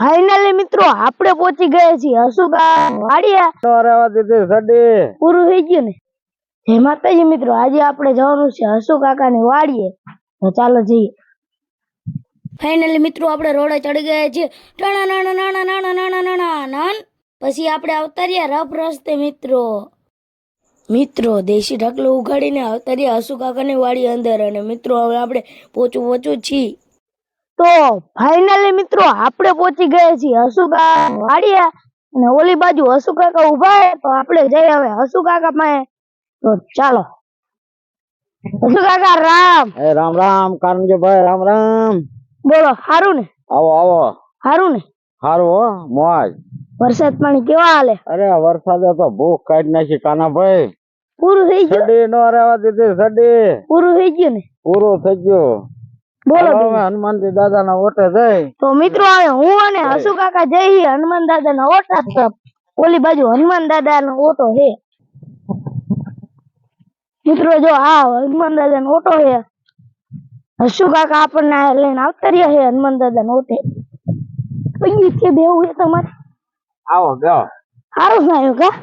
Finally મિત્રો આપણે પહોંચી ગયા છીએ હસુકા વાડિયા. સડી. પૂરું થઈ ગયું ને? જય માતાજી મિત્રો આજે આપણે જવાનું છે હસુ કાકાની વાડીએ. તો ચાલો જઈએ. ફાઇનલી મિત્રો આપણે રોડે ચડી ગયા છીએ. ટણા નાણા નાના નાના નાના નાના નાન. પછી આપણે અવતાર્યા રફ રસ્તે મિત્રો. મિત્રો દેશી ઢગલો ઉગાડીને અવતાર્યા હસુ કાકાની વાડી અંદર. અને મિત્રો હવે આપણે પોચું પોચું છીએ. તો ફાઇનલી મિત્રો આપણે પહોંચી ગયા છીએ હસુ કાકા વાડિયા અને ઓલી બાજુ હસુ કાકા ઊભા છે તો આપણે જઈએ હવે હસુકાકા પાસે. તો ચાલો. હસુકાકા રામ. એ રામ રામ. કારણજીભાઈ રામ રામ. બોલો સારું ને? આવો આવો. સારું ને? હારું હો મોજ. વરસાદ પાણી કેવા હાલે? અરે વરસાદે તો ભૂખ કાઢી નાખી કાનાભાઈ પૂરું થઈ ગયું? સડી નો રહેવા દીધી સડી પૂરું થઈ ગયું ને? પૂરું થઈ ગયું. બોલો. હનુમાનજી દાદા ના ઓટે જઈ. તો મિત્રો હવે હું અને હસુ કાકા જઈ હનુમાન દાદા ના ઓટા તરફ ઓલી બાજુ હનુમાન દાદા નો ઓટો હે. મિત્રો જો આ હનુમાન દાદા નો ઓટો હે હસુ કાકા આપણને લઈને આવતા રહ્યા હે હનુમાન દાદા નો ઓટે. કઈ છે બેવું છે તમારે? આવો ગયો હારો સાયો કા?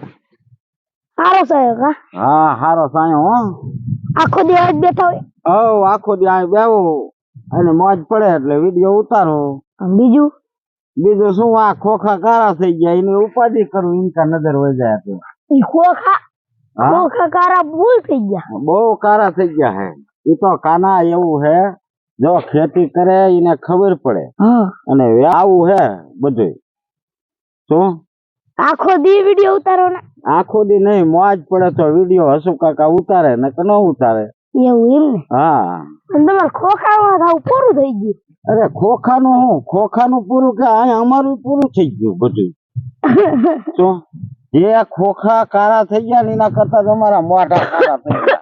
સારો સાયો કા? હા હારો સાયો હો. આખો દિવસ બેઠા હોય. ઓ આખો દિવસ બેવું અને મોજ પડે એટલે વીડિયો ઉતારો. બીજું? બીજું શું આ ખોખા કારા થઈ ગયા એની ઉપાધિ કરું ઇનકા નજર વહી જાય તો. ઈ ખોખા? ખોખા કારા ભૂલ થઈ ગયા. બહુ કારા થઈ ગયા હે. એ તો કાના એવું હે જો ખેતી કરે એને ખબર પડે. હા. અને આવું હે બધું શું? આખો દી વીડિયો ઉતારો ને. આખો દી નહીં મોજ પડે તો વીડિયો હસુ કાકા ઉતારે ને કે ન ઉતારે. એવું એમ ને? હા. તમારે ખોખામાં થાવ પૂરું થઈ ગયું. અરે ખોખાનું હું? ખોખાનું પૂરું કે અમારું પૂરું થઈ ગયું બધું? શું? જે ખોખા કાળા થઈ ગયા એના કરતા તમારા મોઢા કાળા થઈ ગયા.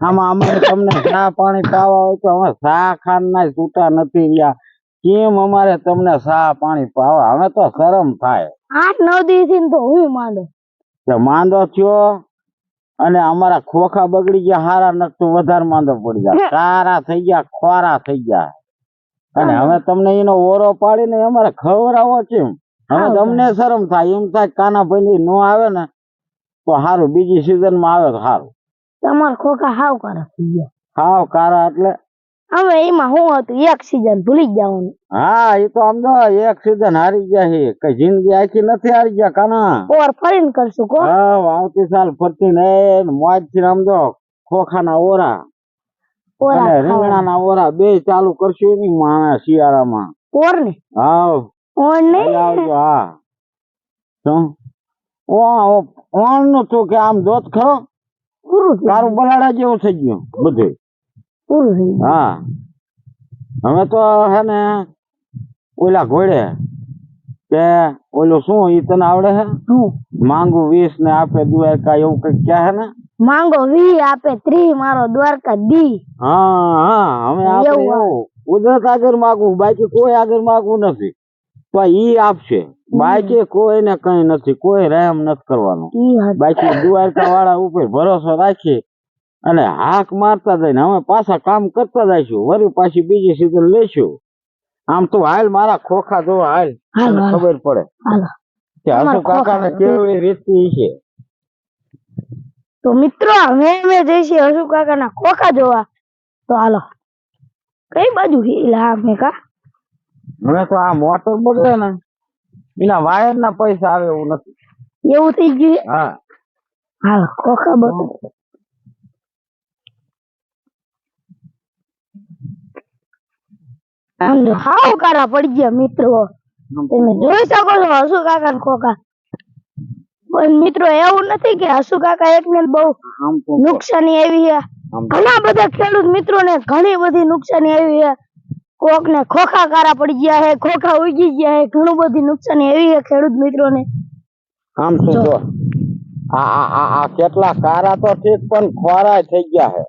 આમાં અમારે તમને ચા પાણી પાવા હોય તો અમે સા ખાન ના છૂટા નથી રહ્યા. કેમ અમારે તમને સા પાણી પાવા? હવે તો શરમ થાય. આઠ નવ દિવસ તો હું માંડો. માંદો થયો અને અમારા ખોખા બગડી ગયા હારા નખતું વધારે માંદો પડી ગયા. સારા થઈ ગયા ખોરા થઈ ગયા. અને હવે તમને એનો ઓરો પાડીને અમારે ખવડાવો છે. હવે તમને શરમ થાય એમ થાય કાના ભાઈ નો આવે ને તો સારું બીજી સિઝનમાં આવે તો સારું તમારા ખોખા હાવ કારા થઈ ગયા. હાવ કારા એટલે હવે એમાં શું હતું? એક સીઝન ભૂલી જ જવાનું. હા એ તો આમ તો એક સીઝન હારી ગયા છે. કઈ જિંદગી આખી નથી હારી ગયા કાના? ઓર ફરીને કરશું કો. હા આવતી સાલ ફરતી ને મોજથી આમ જો ખોખાના ઓરા. ઓરા રીંગણાના ઓરા બે ચાલુ કરશું ની માણા શિયાળામાં. ઓર ને હા ઓર ને આવજો હા. શું? ઓ ઓણનું તું કે આમ દોત ખરો? તારું બલાડા જેવું થઈ ગયું બધું હા. હવે તો હે ને ઓલા ઘોડે કે ઓલું શું ઈ તને આવડે હે? માંગુ વીસ ને આપે દ્વારકા એવું કંઈક ક્યાં હે ને? માંગો વી આપે ત્રી મારો દ્વારકા દી હા હા હવે આપણે એવું કુદરત આગળ માગવું બાકી કોઈ આગળ માગવું નથી. તો ઈ આપશે. બાકી કોઈને કઈ નથી કોઈ રહેમ નથી કરવાનું. બાકી દ્વારકા વાળા ઉપર ભરોસો રાખી અને હાક મારતા જઈને અમે પાછા કામ કરતા જઈશું. વળી પાછી બીજી સીઝન લેશું આમ તો હાલ મારા ખોખા જો હાલ. ખબર પડે. કે હસુ કાકા ને કેવી રીતિ છે. તો મિત્રો અમે અમે જઈશું હસુ કાકાના ખોખા જોવા. તો હાલો. કઈ બાજુ હિલા અમે કા? હવે તો આ મોટર બગડે ને એના વાયર ના પૈસા આવે એવું નથી. એવું થઈ ગયું? હા. હાલો ખોખા બધું આમ તો હાવ કારા પડી ગયા મિત્રો. તમે જોઈ શકો છો હસુ કાકા ને ખોખા. પણ મિત્રો એવું નથી કે હસુ કાકા એકને બહુ નુકસાની આવી છે. ઘણા બધા ખેડૂત મિત્રોને ઘણી બધી નુકસાની આવી છે. કોક ને ખોખા કારા પડી ગયા છે ખોખા ઉગી ગયા છે ઘણું બધી નુકસાની આવી છે ખેડૂત મિત્રોને. આમ તો જો. આ આ આ કેટલા કારા તો ઠીક પણ ખોરાય થઈ ગયા હે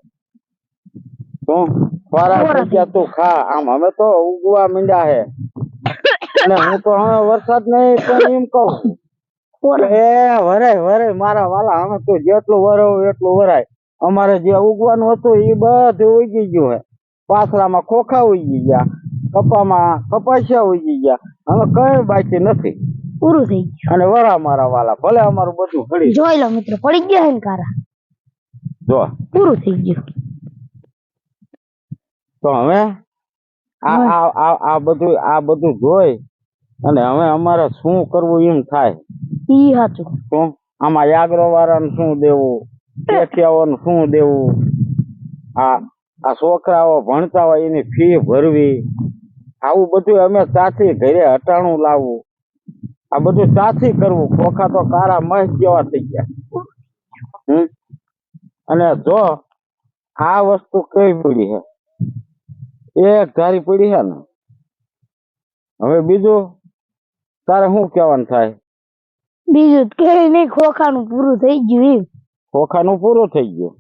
શું? ખોરા ખોરા થઈ ગયા તું ખા. આમ હવે તો ઉગવા માંડ્યા હે. અને હું તો હવે વરસાદ નહીં પણ એમ કહું. એ વરાય વરાય મારા વાલા અમે તો જેટલું વરાવું એટલું વરાય. અમારે જે ઉગવાનું હતું એ બધું ઉગી ગયું હે. પાછળામાં ખોખા ઉગી ગયા. કપામાં કપાસિયા ઉગી ગયા. હવે કઈ બાકી નથી. પૂરું થઈ અને વરા મારા વાલા ભલે અમારું બધું ગયું જોઈ લો મિત્રો પડી ગયા હે ને કારા. જો. પૂરું થઈ ગયું. તો હવે આ હા. આ બધું આ બધું જોઈ અને હવે અમારે શું કરવું એમ થાય. ઈ હાચું. શું આમાં યાગ્રો વાળાને શું દેવું? પેઠિયાઓને શું દેવું? આ આ છોકરાઓ ભણતા હોય એની ફી ભરવી. આવું બધું અમે સાથી ઘરે હટાણું લાવવું આ બધું સાથી કરવું. ખોખા તો કારા મહેશ જેવા થઈ ગયા. હમ? અને જો આ વસ્તુ કઈ પડી છે એક ધારી પડી છે ને. હવે બીજું? તારે શું કહેવાનું થાય? બીજું કે નહીં ખોખાનું પૂરું થઈ ગયું એમ. ખોખાનું પૂરું થઈ ગયું.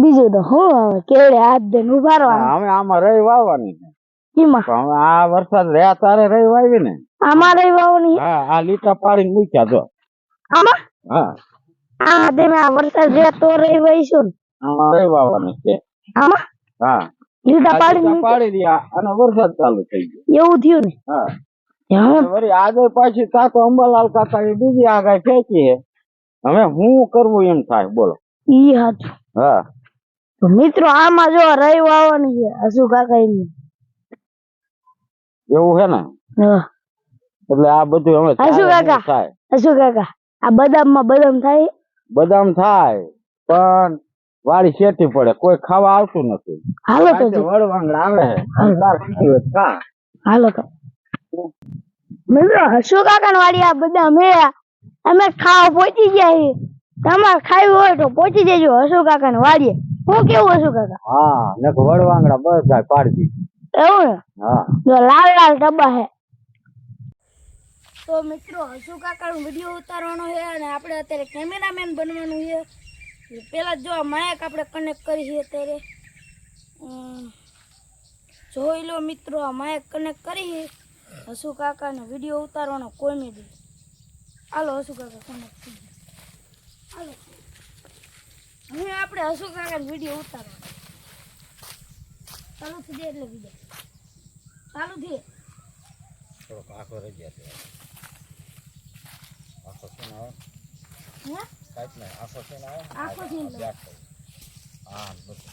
બીજું તો હું હવે કેળે હાથ દઈને ઉભારવાનું હવે આમાં રહી વાવવાની છે. હવે આ વરસાદ રહ્યા તારે રહી વાવી ને? આમાં રહી વાવવાની? હા આ લીટા પાડીને મૂક્યા જો. આમાં? હા. આ તમે આ વરસાદ રહ્યા તો રહી વાવીશું ને. આમાં રહી વાવવાની છે. આમાં? હા. લીટા પાડી પાડી રહ્યા અને વરસાદ ચાલુ થઈ ગયો. એવું થયું ને? હા. હવે વળી આજે પાછી તાતો અંબાલાલ કાકા એ બીજી આગાહી ફેંકી હવે હું કરવું એમ થાય બોલો. ઈ હાચું. હા. તો મિત્રો આમાં જો રહી વાવવાની છે હસુ કાકા એમની એવું છે ને? હા. એટલે આ બધું હવે હસુ કાકા? થાય. હસુ કાકા. આ બદામમાં બદામ થાય? બદામ થાય પણ વાળી શેઠી પડે કોઈ ખાવા આવતું નથી. હાલો તો જો. આવે. હાલો તો. હસુ કાકા વાડી આ બધા મે અમે ખાવા પહોંચી ગયા તમારે ખાવી હોય તો પહોંચી જજો હસુ કાકા ને વાડીએ હું કેવું હસુ કાકા? હા ને વળવાંગડા બસ પાડી દીધી એવું ને? હા. જો લાલ લાલ ડબ્બા હે. તો મિત્રો હસુ કાકાનો વીડિયો ઉતારવાનો છે અને આપણે અત્યારે કેમેરામેન બનવાનું છે પેલા જો માયક આપણે કનેક્ટ કરી છે અત્યારે. જોઈ લો મિત્રો આ માયક કનેક્ટ કરી છે. હસુ કાકાનો વીડિયો ઉતારવાનો કોમેડી હાલો હસુ કાકા કનેક્ટ થઈ હાલો. હવે આપણે હસુ કાકાનો વીડિયો ઉતારવાનો. ચાલુ થઈ જાય એટલે વીડિયો ચાલુ થઈ થોડોક આખો રહી ગયા આખો શું આવે હે? કાંઈક નહીં આખો છે ને આખો છે હા બધું